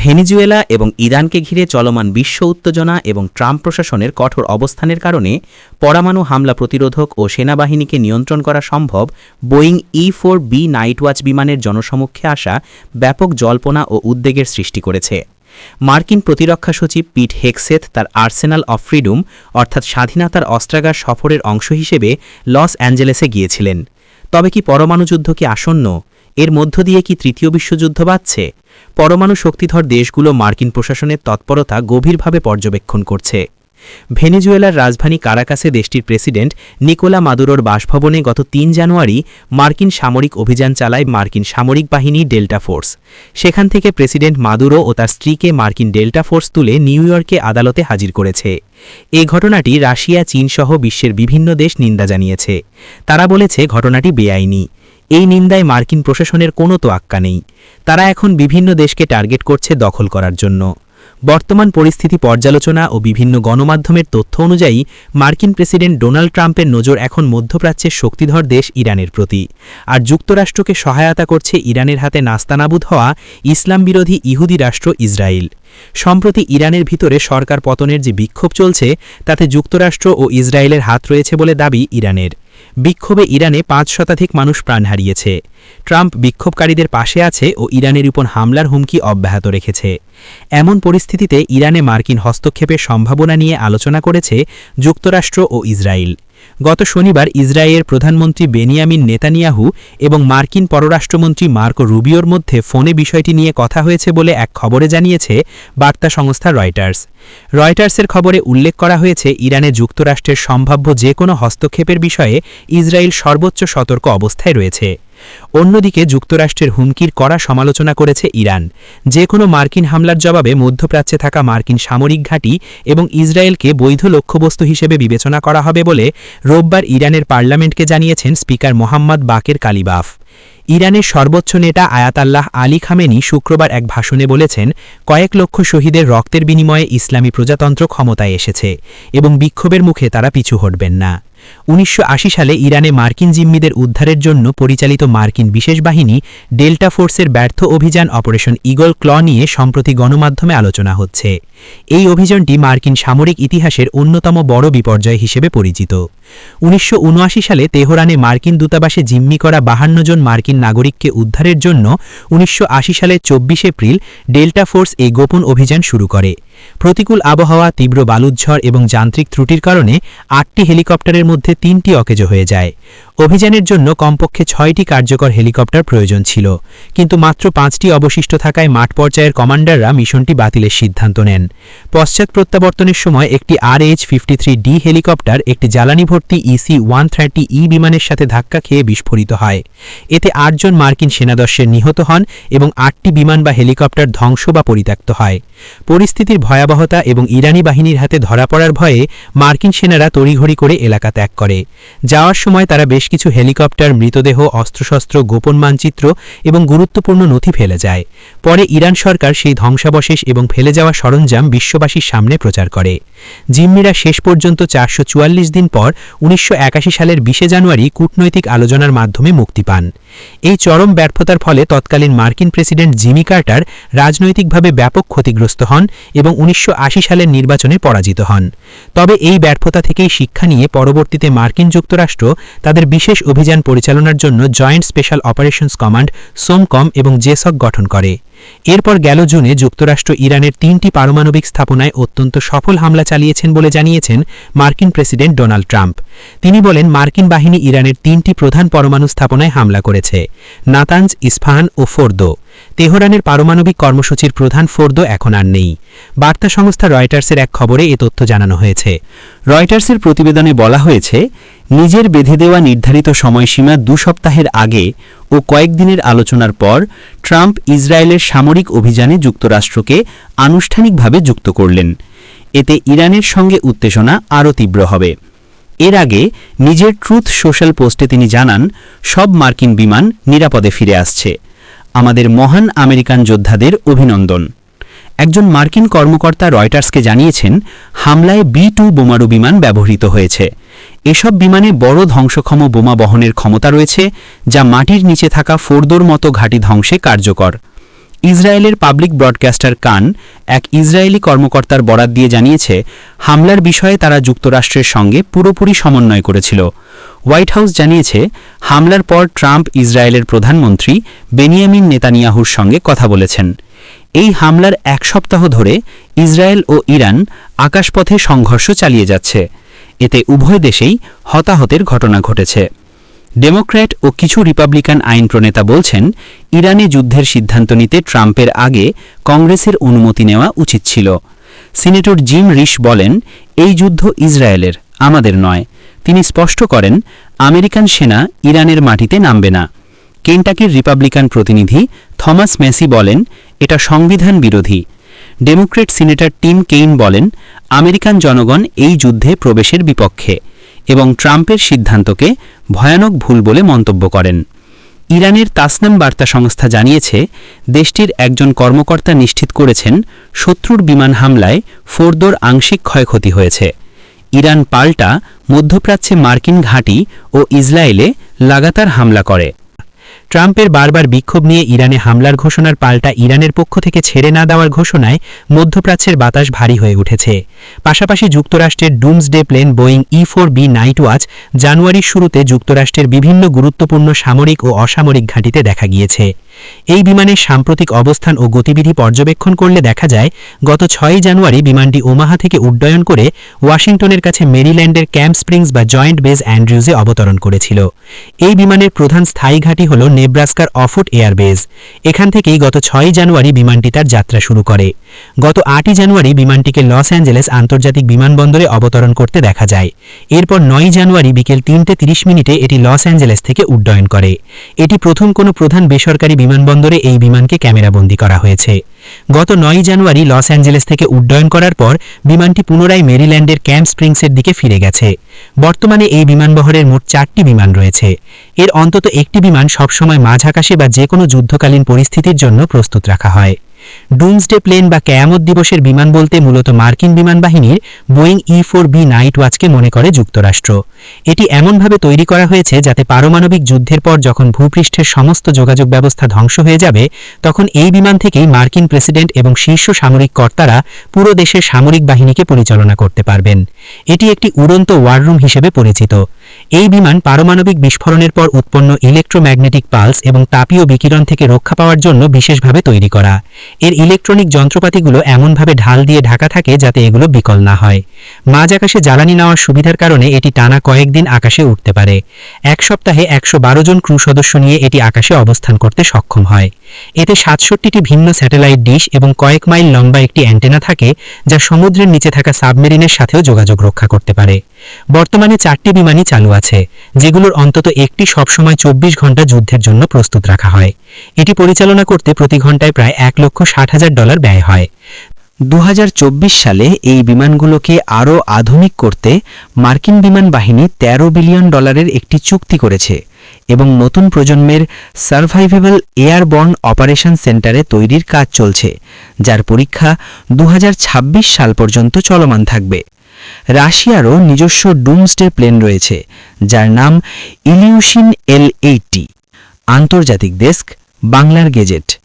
Venezuela এবং ইরানকে ঘিরে চলমান বিশ্ব উত্তেজনা এবং ট্রাম্প প্রশাসনের কঠোর অবস্থানের কারণে পরমাণু হামলা প্রতিরোধক ও সেনাবাহিনীকে নিয়ন্ত্রণ করা সম্ভব Boeing E four B nightwatch বিমানের জনসমক্ষে আসা ব্যাপক জল্পনা ও উদ্বেগের সৃষ্টি করেছে। মার্কিন প্রতিরক্ষা সচিব পিট হেক্সেথ তার আর্সেনাল অফ ফ্রিডম, অর্থাৎ স্বাধীনতার অস্ত্রাগার সফরের অংশ হিসেবে লস অ্যাঞ্জেলেসে গিয়েছিলেন। তবে কি পরমাণু যুদ্ধ কি আসন্ন? এর মধ্য দিয়ে কি তৃতীয় বিশ্বযুদ্ধ বাড়ছে পরমাণু শক্তিধর দেশগুলো মার্কিন প্রশাসনের তৎপরতা গভীরভাবে পর্যবেক্ষণ করছে। ভেনেজুয়েলার রাজধানী কারাকাসে দেশটির প্রেসিডেন্ট নিকোলা মাদুরোর বাসভবনে গত তিন জানুয়ারি মার্কিন সামরিক অভিযান চালায় মার্কিন সামরিক বাহিনী ডেল্টা ফোর্স। সেখান থেকে প্রেসিডেন্ট মাদুরো ও তার স্ত্রীকে মার্কিন ডেল্টা ফোর্স তুলে নিউ ইয়র্কে আদালতে হাজির করেছে। এই ঘটনাটি রাশিয়া চীনসহ বিশ্বের বিভিন্ন দেশ নিন্দা জানিয়েছে। তারা বলেছে ঘটনাটি বেআইনি। এই নিন্দায় মার্কিন প্রশাসনের কোনো তোয়াক্কা নেই। তারা এখন বিভিন্ন দেশকে টার্গেট করছে দখল করার জন্য। বর্তমান পরিস্থিতি পর্যালোচনা ও বিভিন্ন গণমাধ্যমের তথ্য অনুযায়ী, মার্কিন প্রেসিডেন্ট ডোনাল্ড ট্রাম্পের নজর এখন মধ্যপ্রাচ্যের শক্তিধর দেশ ইরানের প্রতি। আর যুক্তরাষ্ট্রকে সহায়তা করছে ইরানের হাতে নাস্তানাবুদ হওয়া ইসলাম বিরোধী ইহুদি রাষ্ট্র ইসরায়েল। সম্প্রতি ইরানের ভিতরে সরকার পতনের যে বিক্ষোভ চলছে, তাতে যুক্তরাষ্ট্র ও ইসরায়েলের হাত রয়েছে বলে দাবি ইরানের। বিক্ষোভে ইরানে পাঁচ শতাধিক মানুষ প্রাণ হারিয়েছে। ট্রাম্প বিক্ষোভকারীদের পাশে আছে ও ইরানের উপর হামলার হুমকি অব্যাহত রেখেছে। এমন পরিস্থিতিতে ইরানে মার্কিন হস্তক্ষেপের সম্ভাবনা নিয়ে আলোচনা করেছে যুক্তরাষ্ট্র ও ইসরায়েল। গত শনিবার ইসরায়েলের প্রধানমন্ত্রী বেনিয়ামিন নেতানিয়াহু এবং মার্কিন পররাষ্ট্রমন্ত্রী মার্কো রুবিওর মধ্যে ফোনে বিষয়টি নিয়ে কথা হয়েছে বলে এক খবরে জানিয়েছে বার্তা সংস্থা রয়টার্স। রয়টার্সের খবরে উল্লেখ করা হয়েছে, ইরানে যুক্তরাষ্ট্রের সম্ভাব্য যে কোনো হস্তক্ষেপের বিষয়ে ইসরায়েল সর্বোচ্চ সতর্ক অবস্থায় রয়েছে। অন্যদিকে যুক্তরাষ্ট্রের হুমকির কড়া সমালোচনা করেছে ইরান। যে কোনো মার্কিন হামলার জবাবে মধ্যপ্রাচ্যে থাকা মার্কিন সামরিক ঘাঁটি এবং ইসরায়েলকে বৈধ লক্ষ্যবস্তু হিসেবে বিবেচনা করা হবে বলে রোববার ইরানের পার্লামেন্টকে জানিয়েছেন স্পিকার মোহাম্মদ বাকের কালিবাফ। ইরানের সর্বোচ্চ নেতা আয়াতাল্লাহ আলী খামেনি শুক্রবার এক ভাষণে বলেছেন, কয়েক লক্ষ শহীদের রক্তের বিনিময়ে ইসলামী প্রজাতন্ত্র ক্ষমতায় এসেছে এবং বিক্ষোভের মুখে তারা পিছু হটবেন না। উনিশশো আশি সালে ইরানে মার্কিন জিম্মিদের উদ্ধারের জন্য পরিচালিত মার্কিন বিশেষ বাহিনী ডেল্টা ফোর্সের ব্যর্থ অভিযান অপারেশন ইগল ক্ল নিয়ে সম্প্রতি গণমাধ্যমে আলোচনা হচ্ছে। এই অভিযানটি মার্কিন সামরিক ইতিহাসের অন্যতম বড় বিপর্যয় হিসেবে পরিচিত। উনিশশো উনআশি সালে তেহরানে মার্কিন দূতাবাসে জিম্মি করা বাহান্ন জন মার্কিন নাগরিককে উদ্ধারের জন্য উনিশশো সালের চব্বিশ এপ্রিল ডেল্টা ফোর্স এই গোপন অভিযান শুরু করে। প্রতিকূল আবহাওয়া, তীব্র বালুজ্ঝড় এবং যান্ত্রিক ত্রুটির কারণে আটটি হেলিকপ্টারের তিনটি অকেজো হয়ে যায়। অভিযানের জন্য কমপক্ষে ছয়টি কার্যকর হেলিকপ্টার প্রয়োজন ছিল, কিন্তু মাত্র পাঁচটি অবশিষ্ট থাকায় মাঠ পর্যায়ের কমান্ডাররা মিশনটি বাতিলের সিদ্ধান্ত নেন। পশ্চাৎ প্রত্যাবর্তনের সময় একটি R H fifty D helicopter একটি জ্বালানি ভর্তি ইসি ওয়ান থার্টি ই বিমানের সাথে ধাক্কা খেয়ে বিস্ফোরিত হয়। এতে আটজন মার্কিন সেনাদস্যের নিহত হন এবং আটটি বিমান বা হেলিকপ্টার ধ্বংস বা পরিত্যক্ত হয়। পরিস্থিতির ভয়াবহতা এবং ইরানি বাহিনীর হাতে ধরা পড়ার ভয়ে মার্কিন সেনারা তড়িঘড়ি করে এলাকা ত্যাগ করে। যাওয়ার সময় তারা বেশ কিছু হেলিকপ্টার মৃতদেহ অস্ত্রশস্ত্র গোপন মানচিত্র এবং গুরুত্বপূর্ণ নথি ফেলে যায়। পরে ইরান সরকার সেই ধ্বংসাবশেষ এবং ফেলে যাওয়া সরঞ্জাম বিশ্ববাসীর সামনে প্রচার করে। জিম্মিরা শেষ পর্যন্ত চারশো চুয়াল্লিশ দিন পর উনিশশো একাশি সালের বিশে জানুয়ারি কূটনৈতিক আলোচনার মাধ্যমে মুক্তি পান। এই চরম ব্যর্থতার ফলে তৎকালীন মার্কিন প্রেসিডেন্ট জিমি কার্টার রাজনৈতিকভাবে ব্যাপক ক্ষতিগ্রস্ত হন এবং উনিশশো আশি সালের নির্বাচনে পরাজিত হন। তবে এই ব্যর্থতা থেকেই শিক্ষা নিয়ে পরবর্তীতে মার্কিন যুক্তরাষ্ট্র তাদের বিশেষ অভিযান পরিচালনার জন্য joint special operations command SOCOM এবং জেসক গঠন করে। এরপর গেল জুনে যুক্তরাষ্ট্র ইরানের তিনটি পারমাণবিক স্থাপনায় অত্যন্ত সফল হামলা চালিয়েছেন বলে জানিয়েছেন মার্কিন প্রেসিডেন্ট ডোনাল্ড ট্রাম্প। তিনি বলেন, মার্কিন বাহিনী ইরানের তিনটি প্রধান পরমাণু স্থাপনায় হামলা করেছে নাতাঞ্জ ইস্ফাহান ও ফোর্দো। তেহরানের পারমাণবিক কর্মসূচির প্রধান ফোর্দো এখন আর নেই। বার্তা সংস্থা রয়টার্সের এক খবরে এ তথ্য জানানো হয়েছে। রয়টার্সের প্রতিবেদনে বলা হয়েছে নিজের বেঁধে দেওয়া নির্ধারিত সময়সীমা দু সপ্তাহের আগে ও কয়েকদিনের আলোচনার পর ট্রাম্প ইসরায়েলের সামরিক অভিযানে যুক্তরাষ্ট্রকে আনুষ্ঠানিকভাবে যুক্ত করলেন। এতে ইরানের সঙ্গে উত্তেজনা আরও তীব্র হবে। এর আগে নিজের ট্রুথ সোশ্যাল পোস্টে তিনি জানান, সব মার্কিন বিমান নিরাপদে ফিরে আসছে। আমাদের মহান আমেরিকান যোদ্ধাদের অভিনন্দন। একজন মার্কিন কর্মকর্তা রয়টার্সকে জানিয়েছেন, হামলায় বি টু বোমারু বিমান ব্যবহৃত হয়েছে। এসব বিমানে বড় ধ্বংসক্ষম বোমা বহনের ক্ষমতা রয়েছে, যা মাটির নিচে থাকা ফোর্দোর মতো ঘাঁটি ধ্বংসে কার্যকর। ইসরায়েলের পাবলিক ব্রডকাস্টার কান এক ইসরায়েলি কর্মকর্তার বরাত দিয়ে জানিয়েছে, হামলার বিষয়ে তারা যুক্তরাষ্ট্রের সঙ্গে পুরোপুরি সমন্বয় করেছিল। হোয়াইট হাউস জানিয়েছে, হামলার পর ট্রাম্প ইসরায়েলের প্রধানমন্ত্রী বেনিয়ামিন নেতানিয়াহুর সঙ্গে কথা বলেছেন। এই হামলার এক সপ্তাহ ধরে ইসরায়েল ও ইরান আকাশপথে সংঘর্ষ চালিয়ে যাচ্ছে। এতে উভয় দেশেই হতাহতের ঘটনা ঘটেছে। ডেমোক্র্যাট ও কিছু রিপাবলিকান আইন প্রণেতা বলছেন, ইরানে যুদ্ধের সিদ্ধান্ত নিতে ট্রাম্পের আগে কংগ্রেসের অনুমতি নেওয়া উচিত ছিল। সিনেটর জিম রিশ বলেন, এই যুদ্ধ ইসরায়েলের, আমাদের নয়। তিনি স্পষ্ট করেন, আমেরিকান সেনা ইরানের মাটিতে নামবে না। কেন্টাকির রিপাবলিকান প্রতিনিধি থমাস মেসি বলেন, এটা সংবিধান বিরোধী। ডেমোক্রেট সিনেটর টিম কেইন বলেন, আমেরিকান জনগণ এই যুদ্ধে প্রবেশের বিপক্ষে এবং ট্রাম্পের সিদ্ধান্তকে ভয়ানক ভুল বলে মন্তব্য করেন। ইরানের তাসনাম বার্তা সংস্থা জানিয়েছে, দেশটির একজন কর্মকর্তা নিশ্চিত করেছেন, শত্রুর বিমান হামলায় ফোর্দোর আংশিক ক্ষয়ক্ষতি হয়েছে। ইরান পাল্টা মধ্যপ্রাচ্যে মার্কিন ঘাঁটি ও ইসরায়েলে লাগাতার হামলা করে। ট্রাম্পের বারবার বিক্ষোভ নিয়ে ইরানে হামলার ঘোষণার পাল্টা ইরানের পক্ষ থেকে ছেড়ে না দেওয়ার ঘোষণায় মধ্যপ্রাচ্যের বাতাস ভারী হয়ে উঠেছে। পাশাপাশি যুক্তরাষ্ট্রের doomsday plane Boeing E four B night watch জানুয়ারির শুরুতে যুক্তরাষ্ট্রের বিভিন্ন গুরুত্বপূর্ণ সামরিক ও অসামরিক ঘাঁটিতে দেখা গিয়েছে। এই বিমানের সাম্প্রতিক অবস্থান ও গতিবিধি পর্যবেক্ষণ করলে দেখা যায়, গত ছয়ই জানুয়ারি বিমানটি ওমাহা থেকে উড্ডয়ন করে ওয়াশিংটনের কাছে মেরিল্যান্ডের ক্যাম্প স্প্রিংস বা জয়েন্ট বেজ অ্যান্ড্রিউজে অবতরণ করেছিল। এই বিমানের প্রধান স্থায়ী ঘাঁটি হল নেব্রাস্কার অফুট এয়ারবেজ এখান থেকেই গত ছয়ই জানুয়ারি বিমানটি তার যাত্রা শুরু করে। গত আটই জানুয়ারি বিমানটিকে লস অ্যাঞ্জেলেস আন্তর্জাতিক বিমানবন্দরে অবতরণ করতে দেখা যায়। এরপর নয় জানুয়ারি বিকেল তিনটে তিরিশ মিনিটে এটি লস অ্যাঞ্জেলেস থেকে উড্ডয়ন করে। এটি প্রথম কোনো প্রধান বেসরকারি বিমানবন্দরে এই বিমানকে ক্যামেরাবন্দি করা হয়েছে। গত নয় জানুয়ারি লস অ্যাঞ্জেলেস থেকে উড্ডয়ন করার পর বিমানটি পুনরায় মেরিল্যান্ডের ক্যাম্প স্প্রিংসের দিকে ফিরে গেছে। বর্তমানে এই বিমানবহরের মোট চারটি বিমান রয়েছে। এর অন্তত একটি বিমান সবসময় মাঝ আকাশে বা যে কোনো যুদ্ধকালীন পরিস্থিতির জন্য প্রস্তুত রাখা হয়। ডুমসডে প্লেন বা কেয়ামত দিবসের বিমান বলতে মূলত মার্কিন বিমান বাহিনীর Boeing E four B night ওয়াচকে মনে করে যুক্তরাষ্ট্র। এটি এমনভাবে তৈরি করা হয়েছে যাতে পারমাণবিক যুদ্ধের পর যখন ভূপৃষ্ঠের সমস্ত যোগাযোগ ব্যবস্থা ধ্বংস হয়ে যাবে, তখন এই বিমান থেকেই মার্কিন প্রেসিডেন্ট এবং শীর্ষ সামরিক কর্তারা পুরো দেশের সামরিক বাহিনীকে পরিচালনা করতে পারবেন। এটি একটি উড়ন্ত ওয়াররুম হিসেবে পরিচিত। এই বিমান পারমাণবিক বিস্ফোরণের পর উৎপন্ন ইলেকট্রোম্যাগনেটিক পালস এবং তাপীয় বিকিরণ থেকে রক্ষা পাওয়ার জন্য বিশেষভাবে তৈরি করা। এর ইলেকট্রনিক যন্ত্রপাতিগুলো এমনভাবে ঢাল দিয়ে ঢাকা থাকে যাতে এগুলো বিকল না হয়। মাঝ আকাশে জ্বালানি নেওয়ার সুবিধার কারণে এটি টানা কয়েকদিন আকাশে উঠতে পারে। এক সপ্তাহে একশো বারো জন ক্রু সদস্য নিয়ে এটি আকাশে অবস্থান করতে সক্ষম হয়। এতে সাতষট্টিটি ভিন্ন স্যাটেলাইট ডিশ এবং কয়েক মাইল লম্বা একটি অ্যান্টেনা থাকে, যা সমুদ্রের নিচে থাকা সাবমেরিনের সাথেও যোগাযোগ রক্ষা করতে পারে। বর্তমানে চারটি বিমানই চালু আছে, যেগুলোর অন্তত একটি সবসময় চব্বিশ ঘণ্টা যুদ্ধের জন্য প্রস্তুত রাখা হয়। এটি পরিচালনা করতে প্রতি ঘন্টায় প্রায় এক লক্ষ ষাট হাজার ডলার ব্যয় হয়। দু হাজার চব্বিশ সালে এই বিমানগুলোকে আরও আধুনিক করতে মার্কিন বিমান বাহিনী ১৩ বিলিয়ন ডলারের একটি চুক্তি করেছে এবং নতুন প্রজন্মের সার্ভাইভেবল এয়ারবর্ন অপারেশন সেন্টারে তৈরির কাজ চলছে, যার পরীক্ষা দু হাজার ছাব্বিশ সাল পর্যন্ত চলমান থাকবে। রাশিয়ারও নিজস্ব ডুমসডে প্লেন রয়েছে যার নাম ইলিউশিন এল এইটটি। আন্তর্জাতিক ডেস্ক বাংলার গেজেট।